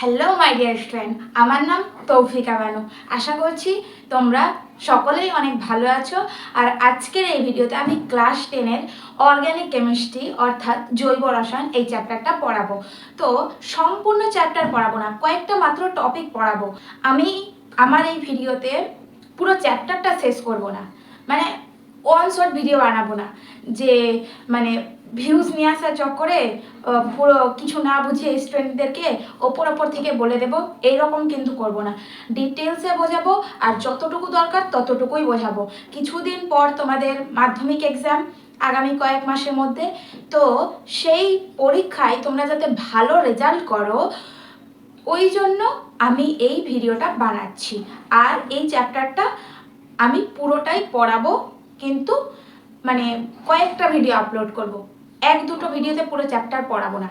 Hello my dear student আমার নাম তৌফিকা বানু আশা করছি তোমরা সকলেই অনেক ভালো আছো। আর আজকের এই ভিডিওতে আমি ক্লাস টেনের অর্গ্যানিক কেমিস্ট্রি অর্থাৎ জৈব রসায়ন, এই চ্যাপ্টারটা পড়াবো। তো সম্পূর্ণ চ্যাপ্টার পড়াবো না, কয়েকটা মাত্র টপিক পড়াবো। আমি আমার এই ভিডিওতে পুরো চ্যাপ্টারটা শেষ করব না। মানে ওয়ান শর্ট ভিডিও বানাবো না। যে মানে ভিউজ নিয়ে আসার চক্করে পুরো কিছু না বুঝিয়ে স্টুডেন্টদেরকে ওপর ওপর থেকে বলে দেবো, এইরকম কিন্তু করব না। ডিটেলসে বোঝাবো আর যতটুকু দরকার ততটুকুই বোঝাবো। কিছুদিন পর তোমাদের মাধ্যমিক এক্সাম আগামী কয়েক মাসের মধ্যে। তো সেই পরীক্ষায় তোমরা যাতে ভালো রেজাল্ট করো, ওই জন্য আমি এই ভিডিওটা বানাচ্ছি। আর এই চ্যাপ্টারটা আমি পুরোটাই পড়াবো, কিন্তু মানে কয়েকটা ভিডিও আপলোড করব। এক দুটো ভিডিওতে পুরো চ্যাপ্টার পড়াবো না।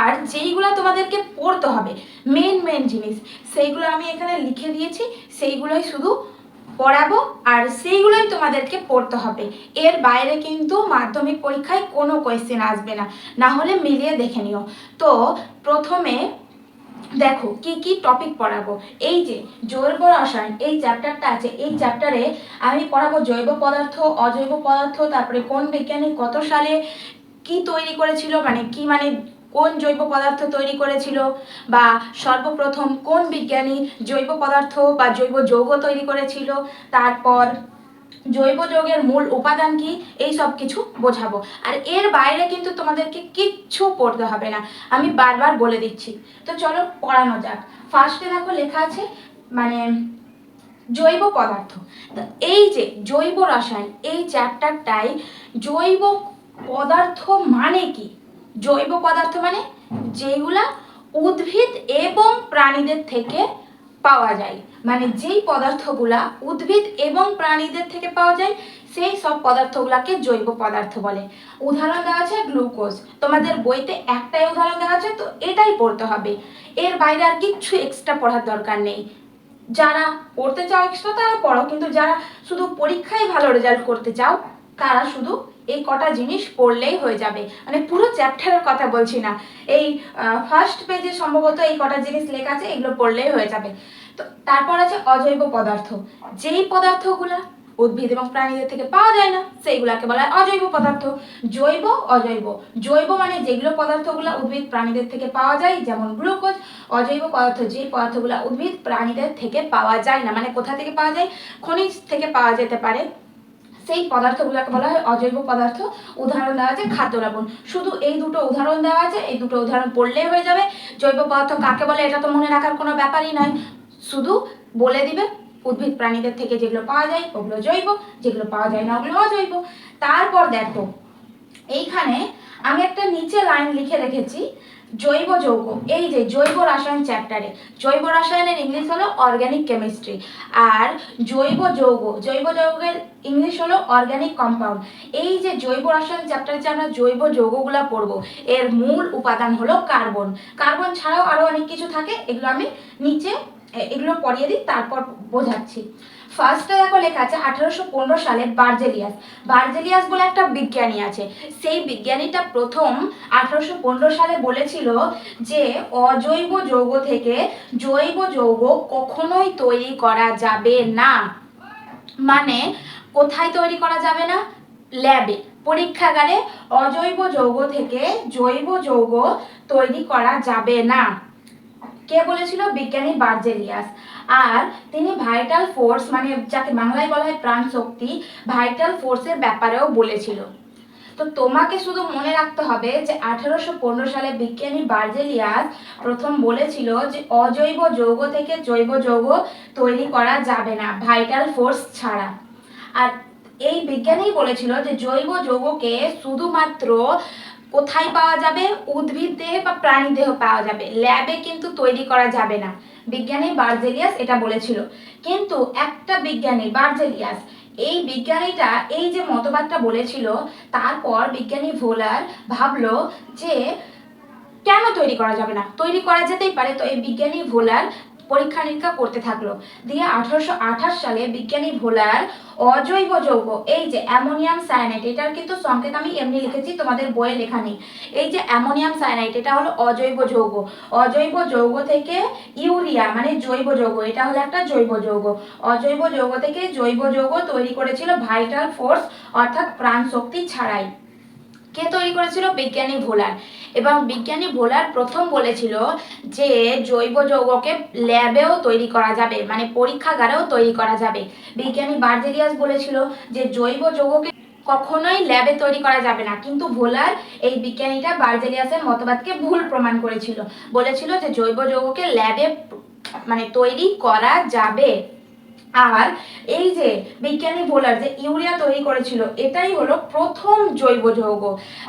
আর যেইগুলো তোমাদেরকে পড়তে হবে মেন মেন জিনিস, সেইগুলো আমি এখানে লিখে দিয়েছি, সেইগুলোই শুধু পড়াবো, আর সেইগুলোই তোমাদেরকে পড়তে হবে। এর বাইরে কিন্তু মাধ্যমিক পরীক্ষায় কোনো কোয়েশ্চেন আসবে না না হলে মিলিয়ে দেখে নিও। তো প্রথমে দেখো কি কি টপিক পড়াবো? এই যে জৈব রসায়ন এই চ্যাপ্টারটা আছে এই চ্যাপ্টারে আমি পড়াবো জৈব পদার্থ অজৈব পদার্থ তারপরে কোন বিজ্ঞানী কত সালে কি তৈরি করেছিল মানে কি মানে কোন জৈব পদার্থ তৈরি করেছিল বা সর্বপ্রথম কোন বিজ্ঞানী জৈব পদার্থ বা জৈব যৌগ তৈরি করেছিল তারপর জৈব যৌগের মূল উপাদান কি? এই সব কিছু বোঝাবো। আর এর বাইরে কিন্তু তোমাদেরকে কিচ্ছু পড়তে হবে না। আমি বারবার বলে দিচ্ছি। তো চলো পড়ানো যাক। ফার্স্টে দেখো লেখা আছে মানে জৈব পদার্থ। এই যে জৈব রসায়ন, এই চ্যাপ্টারটাই জৈব পদার্থ মানে কি? জৈব পদার্থ মানে যেগুলা উদ্ভিদ এবং প্রাণীদের থেকে পাওয়া যায়। মানে যেই পদার্থগুলা উদ্ভিদ এবং প্রাণীদের থেকে পাওয়া যায়, সেই সব পদার্থগুলাকে জৈব পদার্থ বলে। উদাহরণ দেওয়া আছে গ্লুকোজ। তোমাদের বইতে একটাই উদাহরণ দেওয়া আছে, তো এটাই পড়তে হবে। এর বাইরে আর কিচ্ছু এক্সট্রা পড়ার দরকার নেই। যারা পড়তে চাও এক্সট্রা তারা পড়ো কিন্তু যারা শুধু পরীক্ষায় ভালো রেজাল্ট করতে চাও, তারা শুধু এই কটা জিনিস পড়লেই হয়ে যাবে। মানে পুরো চ্যাপ্টারের কথা বলছি না। এই ফার্স্ট পেজে সম্ভবত এই কটা জিনিস লেখা আছে, এগুলো পড়লেই হয়ে যাবে। তো তারপর আছে অজৈব পদার্থ। যেই পদার্থগুলা উদ্ভিদ এবং প্রাণীদের থেকে পাওয়া যায় না, সেইগুলাকে বলা হয় অজৈব পদার্থ। জৈব, অজৈব। জৈব মানে যেগুলো পদার্থগুলো উদ্ভিদ প্রাণীদের থেকে পাওয়া যায়, যেমন গ্লুকোজ। অজৈব পদার্থ যে পদার্থগুলো উদ্ভিদ প্রাণীদের থেকে পাওয়া যায় না মানে কোথা থেকে পাওয়া যায়? খনিজ থেকে পাওয়া যেতে পারে। সেই পদার্থগুলোকে বলা হয় অজৈব পদার্থ। উদাহরণ দেওয়া আছে খাদ্য লবণ। শুধু এই দুটো উদাহরণ দেওয়া আছে, এই দুটো উদাহরণ পড়লেই হয়ে যাবে। জৈব পদার্থ কাকে বলে এটা তো মনে রাখার কোনো ব্যাপারই নয়। শুধু বলে দিবে উদ্ভিদ প্রাণীদের থেকে যেগুলো পাওয়া যায় ওগুলো জৈব, যেগুলো পাওয়া যায় না ওগুলো অজৈব। তারপর দেখো, এইখানে আমি একটা নিচে লাইন লিখে রেখেছি জৈব যৌগ। এই যে জৈব রাসায়ন চ্যাপ্টারে জৈব রাসায়নের ইংলিশ হলো অর্গানিক কেমিস্ট্রি আর জৈব যৌগ, জৈব যৌগের ইংলিশ হলো অর্গানিক কম্পাউন্ড এই যে জৈব রাসায়ন চ্যাপ্টারে যে আমরা জৈব যৌগগুলো পড়ব, এর মূল উপাদান হলো কার্বন কার্বন ছাড়াও আরও অনেক কিছু থাকে, এগুলো আমি নিচে এগুলো পড়িয়ে দিই, তারপর বোঝাচ্ছি। ফার্স্টে দেখো লেখা আছে আঠারোশো পনেরো সালে বার্জেলিয়াস। বার্জেলিয়াস বলে একটা বিজ্ঞানী আছে। সেই বিজ্ঞানীটা প্রথম আঠারোশো পনেরো সালে বলেছিল যে অজৈব যৌগ থেকে জৈব যৌগ কখনোই তৈরি করা যাবে না। মানে কোথায় তৈরি করা যাবে না? ল্যাবে পরীক্ষাগারে অজৈব যৌগ থেকে জৈব যৌগ তৈরি করা যাবে না। কে বলেছিল? বিজ্ঞানী বার্জেলিয়াস। আর তিনি ভাইটাল ফোর্স মানে যাকে বাংলায় বলা হয় প্রাণ শক্তি, ভাইটাল ফোর্সের ব্যাপারেও বলেছিল। তো তোমাকে শুধু মনে রাখতে হবে যে আঠারোশো পনেরো সালে বিজ্ঞানী বার্জেলিয়াস প্রথম বলেছিল যে অজৈব যৌগ থেকে জৈব যৌগ তৈরি করা যাবে না, ভাইটাল ফোর্স ছাড়া। আর এই বিজ্ঞানী বলেছিল যে জৈব যৌগকে শুধুমাত্র কোথায় পাওয়া যাবে? উদ্ভিদ দেহে বা প্রাণী দেহ পাওয়া যাবে। ল্যাবে কিন্তু তৈরি করা যাবে না। বিজ্ঞানী বার্জেলিয়াস এটা বলেছিল। কিন্তু একটা বিজ্ঞানী, বার্জেলিয়াস, এই বিজ্ঞানীটা এই যে মতবাদটা বলেছিল, তারপর বিজ্ঞানী ভোলার ভাবলো যে কেন তৈরি করা যাবে না? তৈরি করা যেতেই পারে। তো এই বিজ্ঞানী ভোলার পরীক্ষা নিরীক্ষা করতে থাকল। দিয়ে আঠারোশো আঠাশ সালে বিজ্ঞানী ভোলার অজৈব যৌগ, এই যে অ্যামোনিয়াম সায়ানাইট, এটার কিন্তু সংকেত আমি এমনি লিখেছি, তোমাদের বইয়ে লেখা নেই। এই যে অ্যামোনিয়াম সায়ানাইট, এটা হলো অজৈব যৌগ। অজৈব যৌগ থেকে ইউরিয়া মানে জৈব যৌগ, এটা হলো একটা জৈব যৌগ। অজৈব যৌগ থেকে জৈব যৌগ তৈরি করেছিল ভাইটাল ফোর্স অর্থাৎ প্রাণ শক্তি ছাড়াই। কে তৈরি করেছিল? বিজ্ঞানী ভোলার। এবং বিজ্ঞানী ভোলার প্রথম বলেছিল যে জৈব যৌগকে ল্যাবেও তৈরি করা যাবে মানে পরীক্ষাগারেও তৈরি করা যাবে। বিজ্ঞানী বার্জেরিয়াস বলেছিল যে জৈব যৌগকে কখনোই ল্যাবে তৈরি করা যাবে না। কিন্তু ভোলার এই বিজ্ঞানীটা বার্জেলিয়াসের মতবাদকে ভুল প্রমাণ করেছিল। বলেছিল যে জৈব যৌগকে ল্যাবে মানে তৈরি করা যাবে। আর এই যে বিজ্ঞানী বোলার যে ইউরিয়া তৈরি করেছিল, এটাই হলো প্রথম জৈব যৌগ।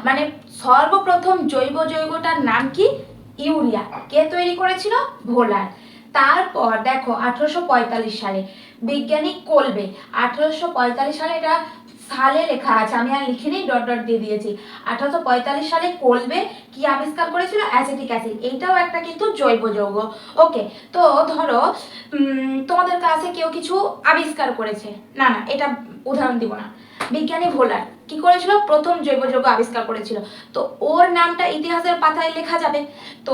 মানে সর্বপ্রথম জৈব যৌগটার নাম কি? ইউরিয়া। কে তৈরি করেছিল? ভোলার তারপর দেখো, আঠারোশো পঁয়তাল্লিশ সালে বিজ্ঞানী কলবে, আঠারোশো পঁয়তাল্লিশ সালে এটা সালে লেখা আছে। আমি আর লিখিনি, ডট ডট দিয়ে দিয়েছি। আঠারোশো পঁয়তাল্লিশ সালে কলবে কি আবিষ্কার করেছিল? Acetic acid. এইটাও একটা কিন্তু জৈব যৌগ। ওকে, তো ধরো তোমাদের কাছে কেউ কিছু আবিষ্কার করেছে। না না, এটা উদাহরণ দিব না। বিজ্ঞানী ভোলার কি করেছিল? প্রথম জৈব যৌগ আবিষ্কার করেছিল। তো ওর নামটা ইতিহাসের পাতায় লেখা যাবে। তো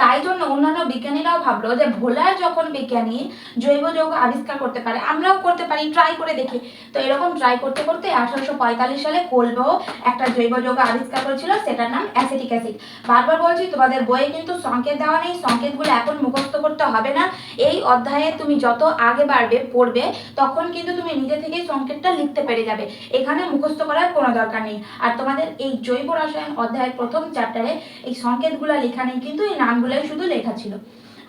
তাই জন্য অন্যান্য বিজ্ঞানীরাও ভাবলো যে ভোলার যখন বিজ্ঞানী জৈব যৌগ আবিষ্কার করতে পারে, আমরাও করতে পারি ট্রাই করে দেখি। তো এরকম ট্রাই করতে করতে আঠারোশো পঁয়তাল্লিশ সালে কোলবো একটা জৈব যৌগ আবিষ্কার করেছিল, সেটার নাম অ্যাসিটিক অ্যাসিড বারবার বলছি, তোমাদের বইয়ে কিন্তু সংকেত দেওয়া নেই, সংকেতগুলো এখন মুখস্থ করতে হবে না। এই অধ্যায়ে তুমি যত আগে বাড়বে, পড়বে, তখন কিন্তু তুমি নিজে থেকেই সংকেতটা লিখতে পেরে যাবে। এখানে মুখস্থ করার কোনো দরকার নেই। আর তোমাদের এই জৈব রসায়ন অধ্যায়ের প্রথম চ্যাপ্টারে এই সংকেতগুলো লেখা নেই, কিন্তু এই নামগুলোই শুধু লেখা ছিল।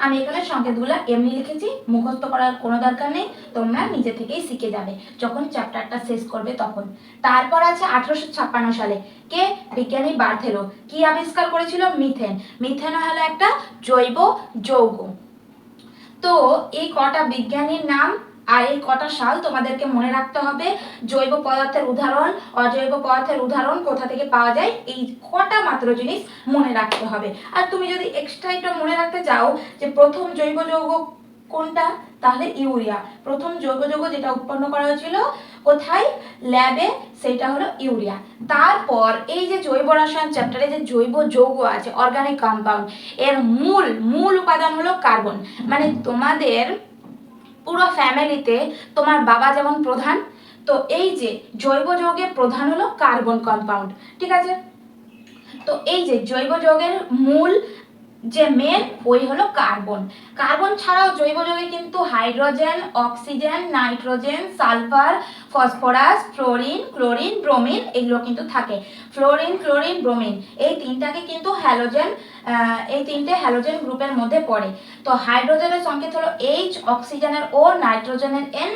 আমি এখানে সংকেতগুলো এমনি লিখেছি, মুখস্থ করার কোনো দরকার নেই, তোমরা নিজে থেকেই শিখে যাবে, যখন চ্যাপ্টারটা শেষ করবে তখন। তারপর আছে আঠারোশো ছাপ্পান্ন সালে, কে? বিজ্ঞানী বার্থেলো। কি আবিষ্কার করেছিল? মিথেন। মিথেন হলো একটা জৈব যৌগ। তো এই কটা বিজ্ঞানীর নাম আর এই কটা সাল তোমাদেরকে মনে রাখতে হবে, জৈব পদার্থের উদাহরণ, অজৈব পদার্থের উদাহরণ কোথা থেকে পাওয়া যায়, এই কটা মাত্র জিনিস মনে রাখতে হবে। আর তুমি যদি এক্সট্রা এটা মনে রাখতে চাও যে প্রথম জৈব যৌগ কোনটা, তাহলে ইউরিয়া। প্রথম জৈব যৌগ যেটা উৎপন্ন করা হয়েছিল কোথায়? ল্যাবে, সেটা হলো ইউরিয়া। তারপর এই যে জৈব রসায়ন চ্যাপ্টারে যে জৈব যৌগ আছে অর্গানিক কম্পাউন্ড এর মূল মূল উপাদান হলো কার্বন মানে তোমাদের পুরো ফ্যামিলিতে তোমার বাবা যেমন প্রধান, তো এই যে জৈব যৌগের প্রধান হলো কার্বন কম্পাউন্ড, ঠিক আছে? তো এই যে জৈব যৌগের মূল যে মেন ওই হলো কার্বন কার্বন ছাড়াও জৈব যৌগে কিন্তু hydrogen oxygen nitrogen sulphur phosphorus fluorine chlorine bromine এগুলো কিন্তু থাকে। ফ্লোরিন ক্লোরিন ব্রোমিন এই তিনটাকে কিন্তু হ্যালোজেন এই তিনটে হ্যালোজেন গ্রুপের মধ্যে পড়ে। তো হাইড্রোজেনের সংকেত হলো এইচ অক্সিজেনের ও নাইট্রোজেনের এন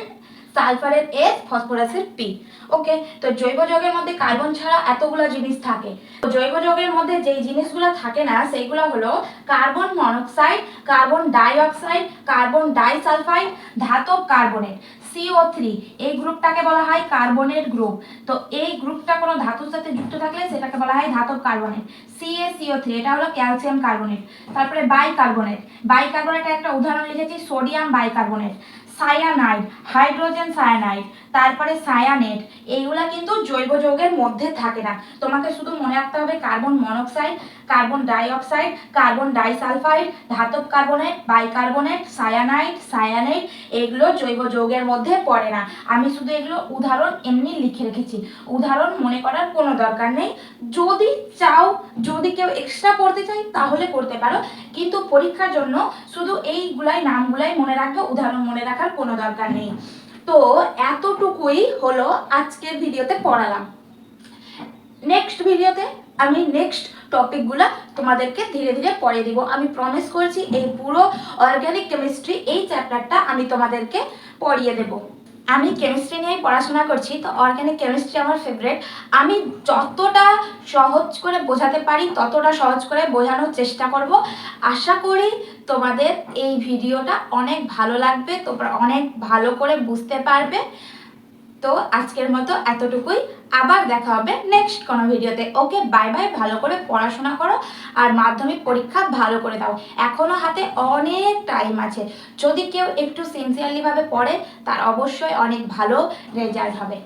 সালফারের এস ফসফরাসের পি ওকে তো জৈব যৌগের মধ্যে কার্বন ছাড়া এতগুলো জিনিস থাকে। তো জৈব যৌগের মধ্যে যেই জিনিসগুলো থাকে না, সেইগুলো হলো carbon monoxide carbon dioxide carbon disulphide ধাতব কার্বনেট সিও থ্রি এই গ্রুপটাকে বলা হয় কার্বনের গ্রুপ তো এই গ্রুপটা কোনো ধাতুর সাথে যুক্ত থাকলে সেটাকে বলা হয় ধাতব carbonate C A C O three এটা হলো ক্যালসিয়াম কার্বনেট তারপরে বাইকার্বনেট বাইকার্বনেটের একটা উদাহরণ লিখেছি sodium bicarbonate cyanide hydrogen cyanide তারপরে সায়ানেট এইগুলা কিন্তু জৈব যৌগের মধ্যে থাকে না। তোমাকে শুধু মনে রাখতে হবে carbon monoxide carbon dioxide carbon disulphide ধাতব কার্বনেট বাইকার্বনেট সায়ানাইড সায়ানেট এগুলো জৈব যৌগের মধ্যে পড়ে না। আমি শুধু এগুলো উদাহরণ এমনি লিখে রেখেছি। উদাহরণ মনে করার কোনো দরকার নেই। যদি চাও, যদি কেউ এক্সট্রা পড়তে চাই তাহলে করতে পারো। কিন্তু পরীক্ষার জন্য শুধু এইগুলাই, নামগুলাই মনে রাখবে, উদাহরণ মনে রাখার কোনো দরকার নেই। তো এতটুকুই হলো আজকের ভিডিওতে পড়ালাম। নেক্সট ভিডিওতে আমি নেক্সট টপিকগুলো তোমাদেরকে ধীরে ধীরে পড়িয়ে দিব। আমি প্রমিস করছি এই পুরো অর্গ্যানিক কেমিস্ট্রি এই চ্যাপ্টারটা আমি তোমাদেরকে পড়িয়ে দেব। আমি কেমিস্ট্রি নিয়েই পড়াশোনা করছি, তো অর্গ্যানিক কেমিস্ট্রি আমার ফেভারেট আমি যতটা সহজ করে বোঝাতে পারি, ততটা সহজ করে বোঝানোর চেষ্টা করব। আশা করি তোমাদের এই ভিডিওটা অনেক ভালো লাগবে, তোমরা অনেক ভালো করে বুঝতে পারবে। তো আজকের মতো এতটুকুই। আবার দেখা হবে নেক্সট কোনো ভিডিওতে ওকে বাই বাই ভালো করে পড়াশোনা করো আর মাধ্যমিক পরীক্ষা ভালো করে দাও। এখনও হাতে অনেক টাইম আছে। যদি কেউ একটু সিনসিয়ারলিভাবে পড়ে, তার অবশ্যই অনেক ভালো রেজাল্ট হবে।